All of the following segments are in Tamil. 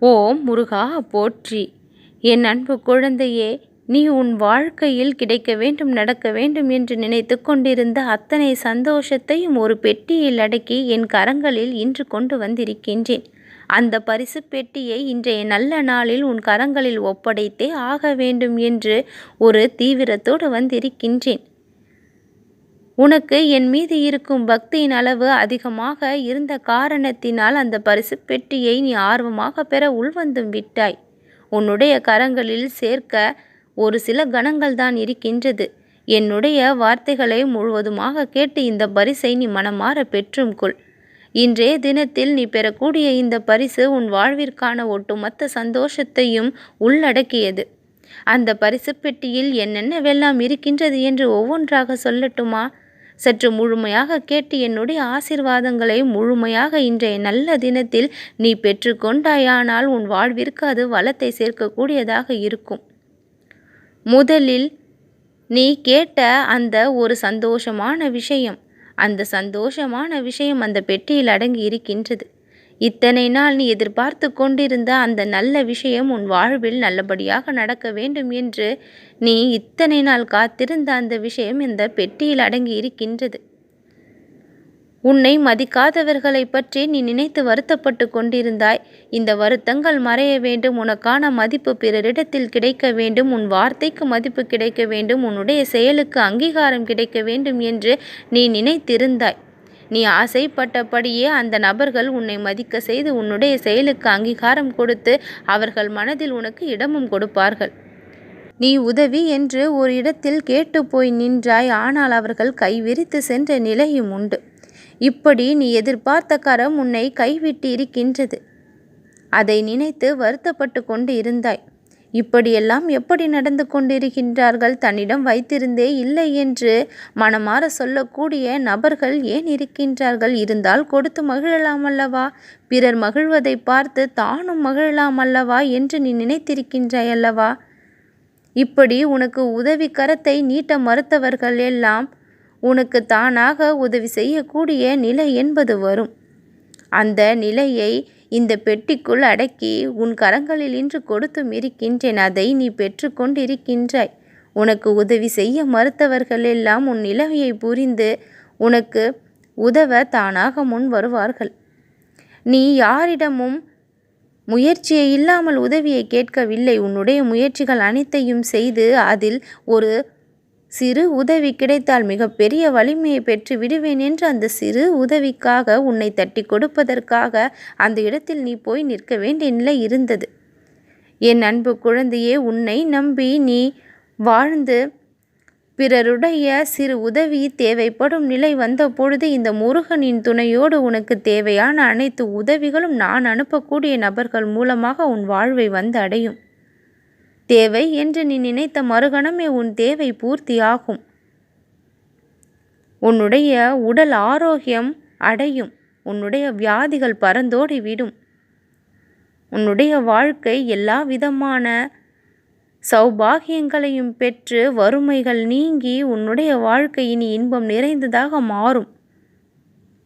ஓம் முருகா போற்றி. என் அன்பு குழந்தையே நீ உன் வாழ்க்கையில் கிடைக்க வேண்டும் நடக்க வேண்டும் என்று நினைத்து கொண்டிருந்த அத்தனை சந்தோஷத்தையும் ஒரு பெட்டியில் அடக்கி என் கரங்களில் இன்று கொண்டு வந்திருக்கின்றேன். அந்த பரிசு பெட்டியை இன்றைய நல்ல நாளில் உன் கரங்களில் ஒப்படைத்தே ஆக வேண்டும் என்று ஒரு தீவிரத்தோடு வந்திருக்கின்றேன். உனக்கு என் மீது இருக்கும் பக்தியின் அளவு அதிகமாக இருந்த காரணத்தினால் அந்த பரிசு பெட்டியை நீ ஆர்வமாக பெற உள்வந்தும் விட்டாய். உன்னுடைய கரங்களில் சேர்க்க ஒரு சில கணங்கள் தான் இருக்கின்றது. என்னுடைய வார்த்தைகளை முழுவதுமாக கேட்டு இந்த பரிசை நீ மனமாற பெற்றும் கொள். இன்றைய தினத்தில் நீ பெறக்கூடிய இந்த பரிசு உன் வாழ்விற்கான ஒட்டுமொத்த சந்தோஷத்தையும் உள்ளடக்கியது. அந்த பரிசு பெட்டியில் என்னென்னவெல்லாம் இருக்கின்றது என்று ஒவ்வொன்றாக சொல்லட்டுமா? சற்று முழுமையாக கேட்டு என்னுடைய ஆசிர்வாதங்களை முழுமையாக இன்றைய நல்ல தினத்தில் நீ பெற்றுக்கொண்டாயானால் உன் வாழ்விற்கு அது வளத்தை சேர்க்கக்கூடியதாக இருக்கும். முதலில் நீ கேட்ட அந்த ஒரு சந்தோஷமான விஷயம். அந்த சந்தோஷமான விஷயம் அந்த பெட்டியில் அடங்கி இருக்கின்றது. இத்தனை நாள் நீ எதிர்பார்த்து கொண்டிருந்த அந்த நல்ல விஷயம் உன் வாழ்வில் நல்லபடியாக நடக்க வேண்டும் என்று நீ இத்தனை நாள் காத்திருந்த அந்த விஷயம் இந்த பெட்டியில் அடங்கி இருக்கின்றது. உன்னை மதிக்காதவர்களை பற்றி நீ நினைத்து வருத்தப்பட்டு கொண்டிருந்தாய். இந்த வருத்தங்கள் மறைய வேண்டும். உனக்கான மதிப்பு பிறரிடத்தில் கிடைக்க வேண்டும். உன் வார்த்தைக்கு மதிப்பு கிடைக்க வேண்டும். உன்னுடைய செயலுக்கு அங்கீகாரம் கிடைக்க வேண்டும் என்று நீ நினைத்திருந்தாய். நீ ஆசைப்பட்டபடியே அந்த நபர்கள் உன்னை மதிக்க செய்து உன்னுடைய செயலுக்கு அங்கீகாரம் கொடுத்து அவர்கள் மனதில் உனக்கு இடமும் கொடுப்பார்கள். நீ உதவி என்று ஒரு இடத்தில் கேட்டு போய் நின்றாய் ஆனால் அவர்கள் கைவிரித்து சென்ற நிலையும் உண்டு. இப்படி நீ எதிர்பார்த்த கரம் உன்னை கைவிட்டு இருக்கின்றது. அதை நினைத்து வருத்தப்பட்டு கொண்டு இருந்தாய். இப்படியெல்லாம் எப்படி நடந்து கொண்டிருக்கின்றார்கள்? தன்னிடம் வைத்திருந்தே இல்லை என்று மனமாற சொல்லக்கூடிய நபர்கள் ஏன் இருக்கின்றார்கள்? இருந்தால் கொடுத்து மகிழலாம் அல்லவா? பிறர் மகிழ்வதை பார்த்து தானும் மகிழலாம் அல்லவா என்று நீ நினைத்திருக்கின்றாய் அல்லவா? இப்படி உனக்கு உதவி கரத்தை நீட்ட மறுத்தவர்கள் எல்லாம் உனக்கு தானாக உதவி செய்யக்கூடிய நிலை என்பது வரும். அந்த நிலையை இந்த பெட்டிக்குள் அடக்கி உன் கரங்களில் இன்று கொடுத்தும் இருக்கின்றேன் அதை நீ பெற்றுக்கொண்டிருக்கின்றாய் உனக்கு உதவி செய்ய மறுத்தவர்கள் எல்லாம் உன் நிலைமையை புரிந்து உனக்கு உதவ தானாக முன் வருவார்கள். நீ யாரிடமும் முயற்சியை இல்லாமல் உதவியை கேட்கவில்லை. உன்னுடைய முயற்சிகள் அனைத்தையும் செய்து அதில் ஒரு சிறு உதவி கிடைத்தால் மிகப்பெரிய வலிமையை பெற்று விடுவேன் என்று அந்த சிறு உதவிக்காக உன்னை தட்டி கொடுப்பதற்காக அந்த இடத்தில் நீ போய் நிற்க வேண்டிய நிலை இருந்தது. என் அன்பு குழந்தையே உன்னை நம்பி நீ வாழ்ந்து பிறருடைய சிறு உதவி தேவைப்படும் நிலை வந்த பொழுது இந்த முருகனின் துணையோடு உனக்கு தேவையான அனைத்து உதவிகளும் நான் அனுப்பக்கூடிய நபர்கள் மூலமாக உன் வாழ்வை வந்து அடையும். தேவை என்று நீ நினைத்த மறுகணமே உன் தேவை பூர்த்தியாகும். உன்னுடைய உடல் ஆரோக்கியம் அடையும். உன்னுடைய வியாதிகள் பறந்தோடி விடும். உன்னுடைய வாழ்க்கை எல்லா விதமான சௌபாகியங்களையும் பெற்று வறுமைகள் நீங்கி உன்னுடைய வாழ்க்கை இனி இன்பம் நிறைந்ததாக மாறும்.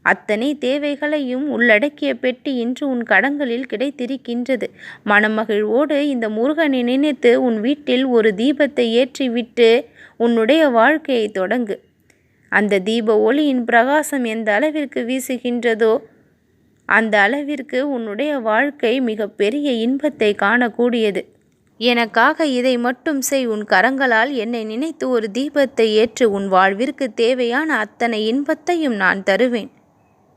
அத்தனை தேவைகளையும் உள்ளடக்கிய பெட்டி இன்று உன் கடங்களில் கிடைத்திருக்கின்றது. மனமகிழ்வோடு இந்த முருகனை நினைத்து உன் வீட்டில் ஒரு தீபத்தை ஏற்றிவிட்டு உன்னுடைய வாழ்க்கையை தொடங்கு. அந்த தீப ஒளியின் பிரகாசம் எந்த அளவிற்கு வீசுகின்றதோ அந்த அளவிற்கு உன்னுடைய வாழ்க்கை மிக பெரிய இன்பத்தை காணக்கூடியது. எனக்காக இதை மட்டும் செய் உன் கரங்களால் என்னை நினைத்து ஒரு தீபத்தை ஏற்று உன் வாழ்விற்கு தேவையான அத்தனை இன்பத்தையும் நான் தருவேன்.